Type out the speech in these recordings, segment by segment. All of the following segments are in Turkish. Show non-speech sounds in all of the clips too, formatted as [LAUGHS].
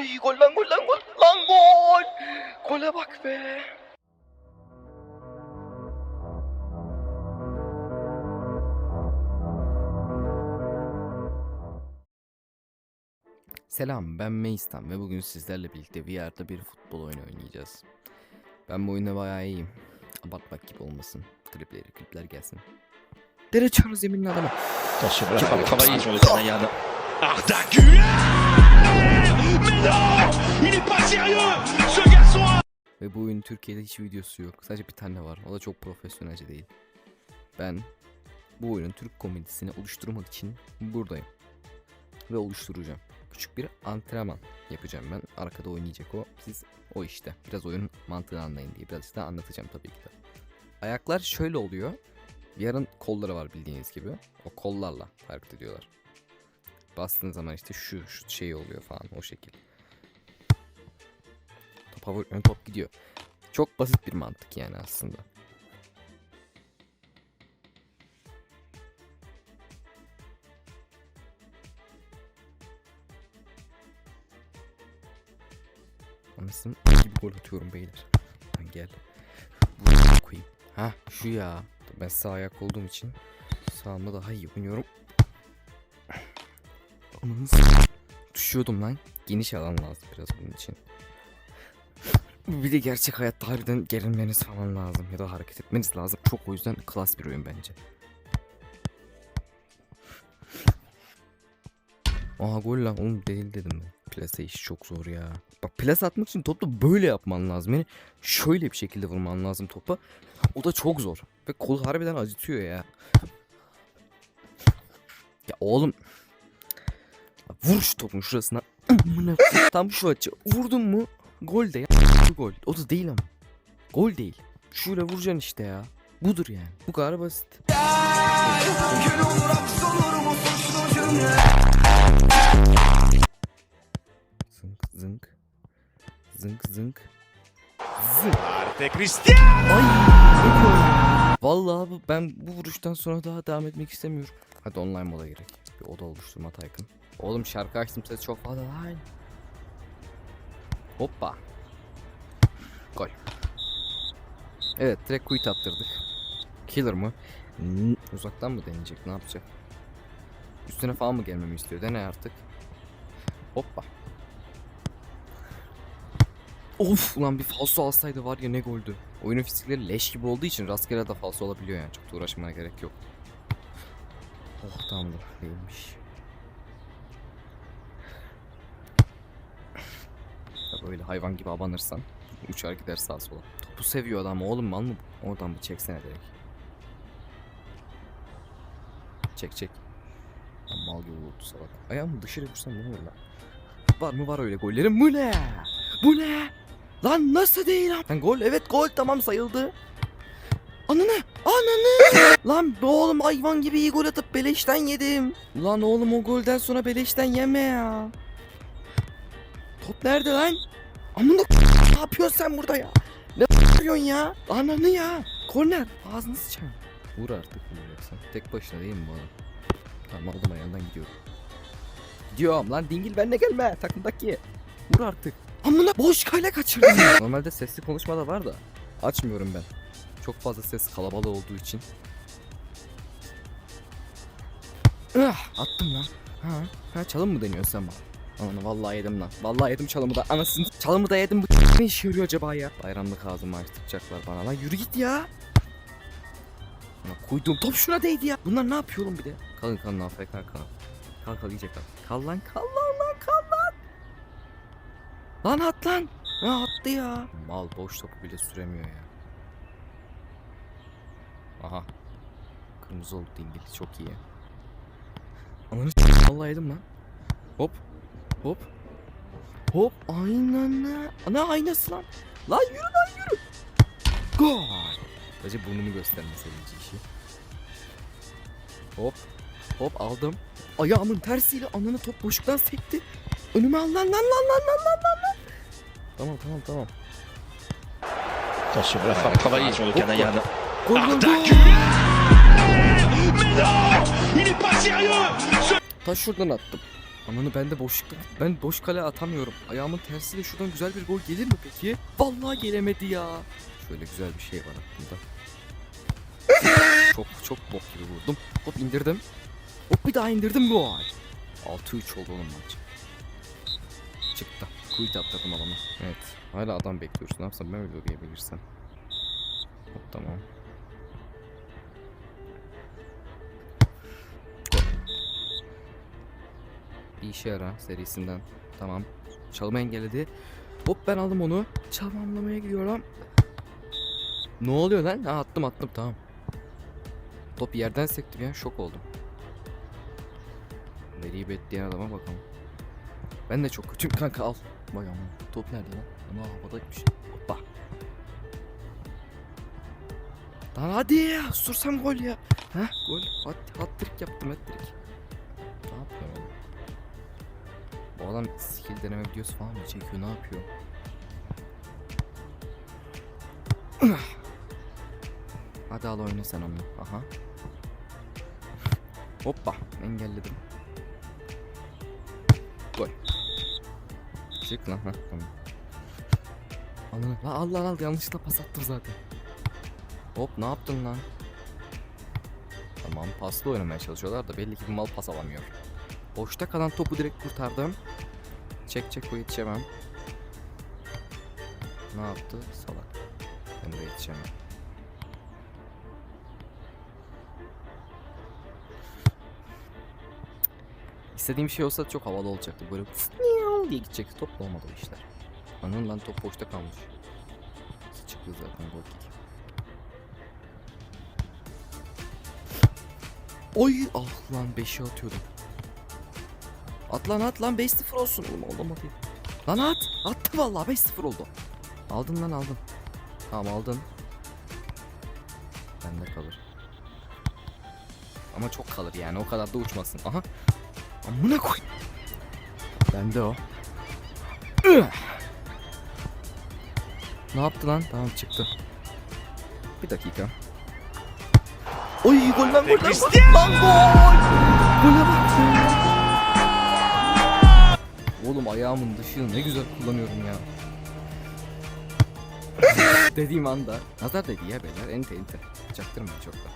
Ay gol lan gol lan gol. Lan gol. Gole bak be. Selam ben Meistan ve bugün sizlerle birlikte VR'da bir futbol oyunu oynayacağız. Ben bu oyunda bayağı iyiyim. Abartmak gibi olmasın. Klipleri, klipler gelsin. Dere çarı zeminin adamı. Travaillée sur le Canadian. Arda Güler Mais Ve bu oyunun Türkiye'de hiç videosu yok. Sadece bir tane var. O da çok profesyonelce değil. Ben bu oyunun Türk komedisini oluşturmak için buradayım. Ve oluşturacağım. Küçük bir antrenman yapacağım ben. Arkada oynayacak o. Siz o işte. Biraz oyunun mantığını anlayın diye. Biraz da anlatacağım tabii ki de. Ayaklar şöyle oluyor. Yarın kolları var bildiğiniz gibi. O kollarla hareket ediyorlar. Bastığın zaman işte şu, şu şey oluyor falan o şekil. Topa vuruyorsun top gidiyor. Çok basit bir mantık yani aslında. Anasını gibi gol atıyorum beyler. Lan gel. Buraya koyayım. Ha şu ya. Ben sağ ayak olduğum için sağımda daha iyi oynuyorum. Ananı Düşüyordum lan. Geniş alan lazım biraz bunun için. Bir de gerçek hayatta harbiden gerilmeniz falan lazım ya da hareket etmeniz lazım. Çok o yüzden klas bir oyun bence. Aa gol lan oğlum değil dedim ben. Plase işi çok zor ya. Bak plase atmak için topu böyle yapman lazım. Yani şöyle bir şekilde vurman lazım topa. O da çok zor. Ve kolu harbiden acıtıyor ya. Ya oğlum. Vur şu topun şurasına. Tam şu açı. Vurdun mu? Gol de ya. Bu gol. O da değil ama. Gol değil. Şöyle vuracaksın işte ya. Budur yani. Bu kadar basit. Zınk zınk. Zınk zınk. Zınk. Arte Cristiano Ay. Vallahi bu, ben bu vuruştan sonra daha devam etmek istemiyorum. Hadi online moda gerek. Bir oda oluşturma Taycan. Oğlum şarkı açtım ses çok fazla. Hoppa. Gol. Evet direkt quit attırdık. Killer mı? Uzaktan mı deneyecek ne yapacak? Üstüne falan mı gelmemi istiyor? Dene artık. Hoppa. Of ulan bir falso alsaydı var ya ne goldü. Oyunun fizikleri leş gibi olduğu için rastgele de falso olabiliyor yani. Çok da uğraşmaya gerek yok. Oh tamamdır. Değilmiş. Böyle hayvan gibi abanırsan uçar gider sağa sola. Topu seviyor adam oğlum mal mı? Oradan bir çeksene direkt. Çek çek. Lan mal gibi vurdu salak. Ayağımı dışarı vursam ne olur lan? Var mı var öyle gollerim? Bu ne? Bu ne? Lan nasıl değil lan? Lan gol evet gol tamam sayıldı. Ananı ananı. [LAUGHS] lan be oğlum hayvan gibi iyi gol atıp beleşten yedim. Lan oğlum o golden sonra beleşten yeme ya. Top nerede lan? Amına ne yapıyorsun sen burada ya? Ne yapıyorsun ya? Ananı ya. Korner. Ağzını sıçan. Vur artık vuracaksın. Tek başına değil mi bu adam? Tamam aldım ayağından gidiyorum. Gidiyorum lan dingil benle gelme takımdaki. Vur artık. Amına boş kale kaçırdım. [LAUGHS] Normalde sesli konuşma da var da açmıyorum ben. Çok fazla ses kalabalık olduğu için. Ah, attım lan. Ha, ha çalım mı deniyorsun sen bana? Ananı vallahi yedim lan. Vallahi yedim çalımı da. Anasını çalımı da yedim. Bu ne işe yarıyor acaba ya? Bayramlık ağzımı açtıracaklar bana lan. Yürü git ya. Ana koyduğum top şuna değdi ya. Bunlar ne yapıyor oğlum bir de? Kalın kalın AFK kal. Kal kal iyice kal. Kal lan kal lan lan kal lan. Lan at lan. Ha attı ya. Mal boş topu bile süremiyor ya. Aha. Kırmızı oldu dingil çok iyi. Ananı vallahi yedim lan. Hop. Hop. Hop aynen ne? Ana aynası lan. Lan yürü lan yürü. Gol. Sadece burnunu göstermeseydi işi. Hop. Hop aldım. Ayağımın tersiyle ananı top boşluktan sekti. Önüme al lan lan lan lan lan lan lan. Tamam tamam tamam. Attention, il va falloir travailler sur le Canadian. Mais non Il n'est pas sérieux Taş şuradan attım. Ananı ben de boşlukta. Ben boş kale atamıyorum. Ayağımın tersiyle şuradan güzel bir gol gelir mi peki? Vallahi gelemedi ya. Şöyle güzel bir şey var aklımda. çok çok bok gibi vurdum. Hop indirdim. Hop bir daha indirdim gol. 6-3 oldu oğlum maç. Çıktı. Quit attırdım adamı. Evet. Hala adam bekliyoruz. Ne yapsam ben öyle diyebilirsem. Hop tamam. Bir işe yara serisinden. Tamam. Çalımı engelledi. Hop ben aldım onu. Çalımlamaya gidiyorum. Ne oluyor lan? Ha attım attım tamam. Top yerden sekti ya şok oldum. Veriyi betleyen adama bakalım. Ben de çok kötüyüm kanka al. Vay aman. Top nerede lan? Ana havadaymış. Hoppa. Lan hadi ya. Sursam gol ya. Heh gol. Hat, hat-trick yaptım hat-trick. Ne Bu adam skill deneme videosu falan mı çekiyor? Ne yapıyor? [CLEARS THROAT] Hadi al oyna sen onu. Aha. Hoppa. Engelledim. Gol. Çık lan. Ha, tamam. Ananı. Lan al lan al. Yanlışlıkla pas attım zaten. Hop ne yaptın lan? Tamam paslı oynamaya çalışıyorlar da belli ki bu mal pas alamıyor. Boşta kalan topu direkt kurtardım. Çek çek o yetişemem. Ne yaptı? Salak. Ben de yetişemem. İstediğim şey olsa çok havalı olacaktı. Böyle diye gidecekti. Top olmadı o işler. Anın lan top boşta kalmış. Çıktı zaten gol kick. Oy ah lan 5'i atıyordum. At lan at lan 5-0 olsun. Oğlum olamadı. Lan at. Attı vallahi 5-0 oldu. Aldın lan aldın. Tamam aldın. Bende kalır. Ama çok kalır yani o kadar da uçmasın. Aha. Amına koy. Bende o. Ne yaptı lan? Tamam çıktı. Bir dakika. Oy gol lan gol lan gol lan gol. Gole bak. Oğlum ayağımın dışını ne güzel kullanıyorum ya. [LAUGHS] Dediğim anda nazar dedi ya beyler ente ente. Çaktırmayın çok da.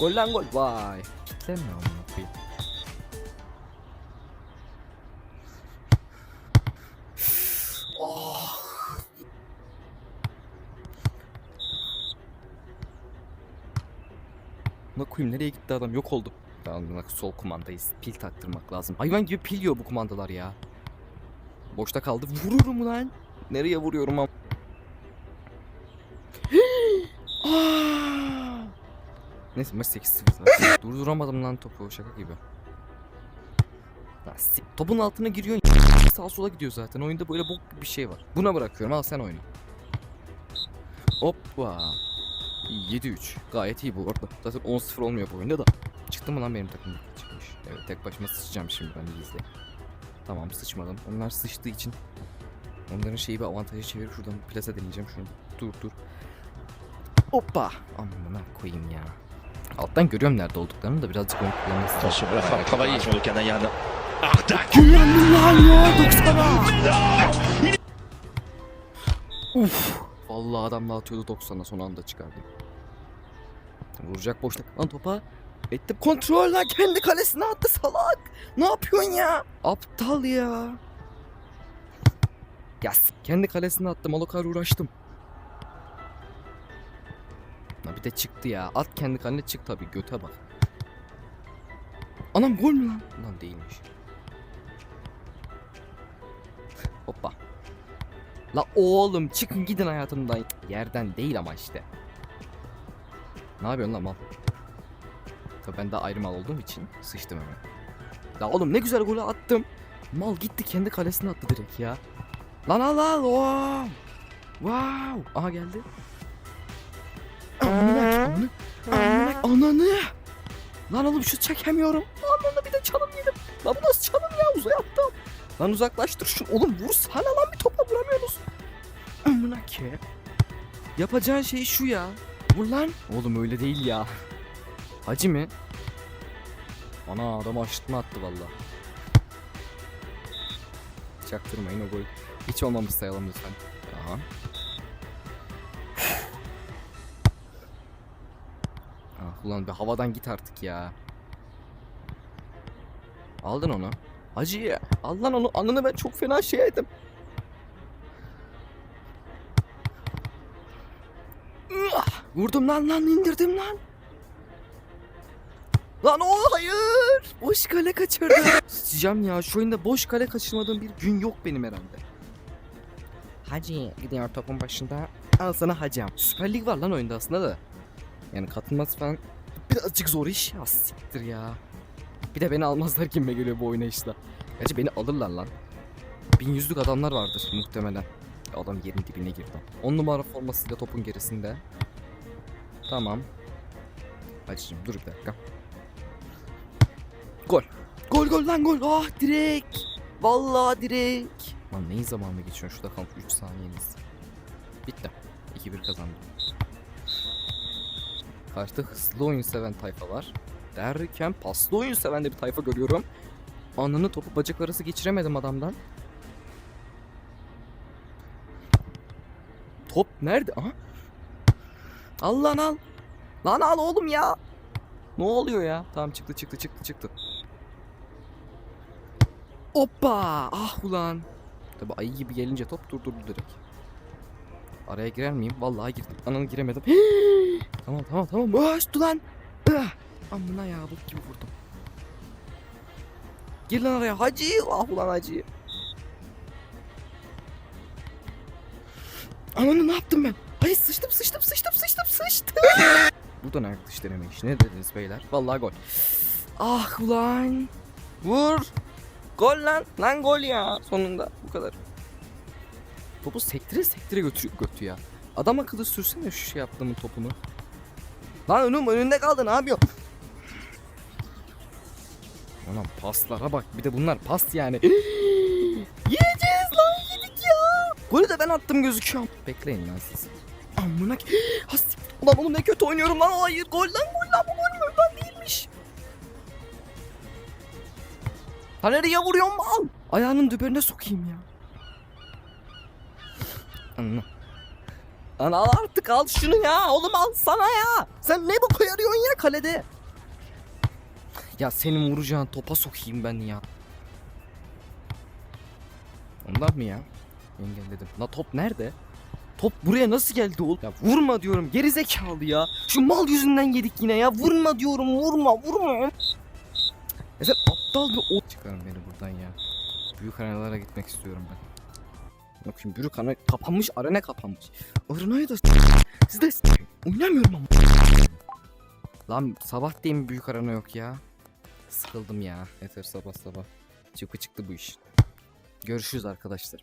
Gol lan gol vay. Kitlenme amına koyayım. Ne koyayım nereye gitti adam yok oldu. Tamam sol kumandayız. Pil taktırmak lazım. Hayvan gibi pil yiyor bu kumandalar ya. Boşta kaldı. Vururum lan. Nereye vuruyorum am? [GASPS] Neyse maç 8-0 zaten. Durduramadım lan topu şaka gibi. Topun altına giriyor [LAUGHS] sağa sola gidiyor zaten. Oyunda böyle bok bir şey var. Buna bırakıyorum al sen oyna. Hoppa. 7-3. Gayet iyi bu arada. Zaten 10-0 olmuyor bu oyunda da. Çıktı mı lan benim takım? Çıkmış. Evet tek başıma sıçacağım şimdi ben izle. Tamam sıçmadım. Onlar sıçtığı için onların şeyi bir avantaja çevirip şuradan plase deneyeceğim şunu. Dur dur. Hoppa. Amına koyayım ya. Alttan görüyorum nerede olduklarını da birazcık ön. Attention, il va falloir travailler sur le Canadian. Ardak Kullandım lan ya 90'a. Uf. Vallahi adamla atıyordu 90'a son anda çıkardım. Vuracak boşluk lan topa. Ettim kontrol lan kendi kalesine attı salak. Ne yapıyorsun ya? Aptal ya. Yas. Kendi kalesine attım. Kadar uğraştım. Ha bir de çıktı ya. At kendi kaline çık tabii. Göte bak. Anam gol mü lan? Lan değilmiş. Hoppa. La oğlum çıkın gidin hayatımdan. Yerden değil ama işte. Ne yapıyorsun lan mal? Tabii ben daha ayrı mal olduğum için sıçtım hemen. La oğlum ne güzel golü attım. Mal gitti kendi kalesine attı direkt ya. Lan al al wow. Wow. Aha geldi. Amına amına amına ananı. Lan oğlum şu çekemiyorum. Ananı bir de çalım yedim. Lan bu nasıl çalım ya uzaya attım. Lan uzaklaştır şunu. Oğlum vursana lan bir topla vuramıyoruz. Amına ke. Yapacağın şey şu ya. Vur lan. Oğlum öyle değil ya. Hacı mi? Ana adam aşırtma attı valla. Çaktırmayın o gol. Hiç olmamış sayalım lütfen. Tamam. ah ulan bir havadan git artık ya. Aldın onu. Hacı al lan onu. Anını ben çok fena şey ettim. Vurdum lan lan indirdim lan. Lan o hayır. Boş kale kaçırdı. [LAUGHS] Sıcağım ya şu oyunda boş kale kaçırmadığım bir gün yok benim herhalde. Hacı gidiyor topun başında. Al sana hacam. Süper Lig var lan oyunda aslında da. Yani katılması falan birazcık zor iş. Ya ya. Bir de beni almazlar kimime geliyor bu oynayışla. Gerçi beni alırlar lan. Bin yüzlük adamlar vardır muhtemelen. Adam yerin dibine girdi. 10 numara formasıyla topun gerisinde. Tamam. Hacıcım dur bir dakika. Gol. Gol gol lan gol. Ah direkt. Vallahi direkt. Lan neyin zamanı geçiyor? Şurada kalmış 3 saniyeniz. Bitti. 2-1 kazandım. Karşıda hızlı oyun seven tayfa var. Derken paslı oyun seven de bir tayfa görüyorum. Anını topu bacak arası geçiremedim adamdan. Top nerede? Aha. Al lan al. Lan al oğlum ya. Ne oluyor ya? Tamam çıktı çıktı çıktı çıktı. Hoppa! Ah ulan. Tabi ayı gibi gelince top durdurdu direkt. Araya girer miyim? Vallahi girdim. Ananı giremedim. [GASPS] tamam tamam tamam. Öş lan. Ah! Amına ya bok gibi vurdum. Gir lan araya hacı. Ah ulan hacı. Ananı ne yaptım ben? Hayır sıçtım sıçtım sıçtım sıçtım sıçtım. [LAUGHS] Buradan ayak dış deneme işi. Ne dediniz beyler? Vallahi gol. Ah ulan. Vur. Gol lan. Lan gol ya. Sonunda bu kadar. Topu sektire sektire götürüyor götü ya. Adam akıllı sürsene şu şey yaptığımın topunu. Lan önüm önünde kaldı ne yapıyor? Ulan paslara bak bir de bunlar pas yani. [GASPS] Yiyeceğiz lan yedik ya. Golü de ben attım gözüküyor. Bekleyin lan siz. Amına [GASPS] Hastik. Ulan oğlum ne kötü oynuyorum lan. Hayır gol lan gol? Lan Lan nereye vuruyorum mal? Ayağının düberine sokayım ya. Anla. Lan al artık al şunu ya. Oğlum al sana ya. Sen ne bu koyarıyorsun ya kalede? Ya senin vuracağın topa sokayım ben ya. Ondan mı ya? Engelledim. La top nerede? Top buraya nasıl geldi oğlum? Ya vurma diyorum geri zekalı ya. Şu mal yüzünden yedik yine ya. Vurma diyorum vurma vurma. Aptal bir ot. Çıkarın beni buradan ya. Büyük arenalara gitmek istiyorum ben. Yok şimdi büyük arena kapanmış arena kapanmış. Arenayı da siz de oynamıyorum ama. Lan sabah değil mi büyük arena yok ya? Sıkıldım ya. Yeter sabah sabah. Çıktı çıktı bu iş. Görüşürüz arkadaşlar.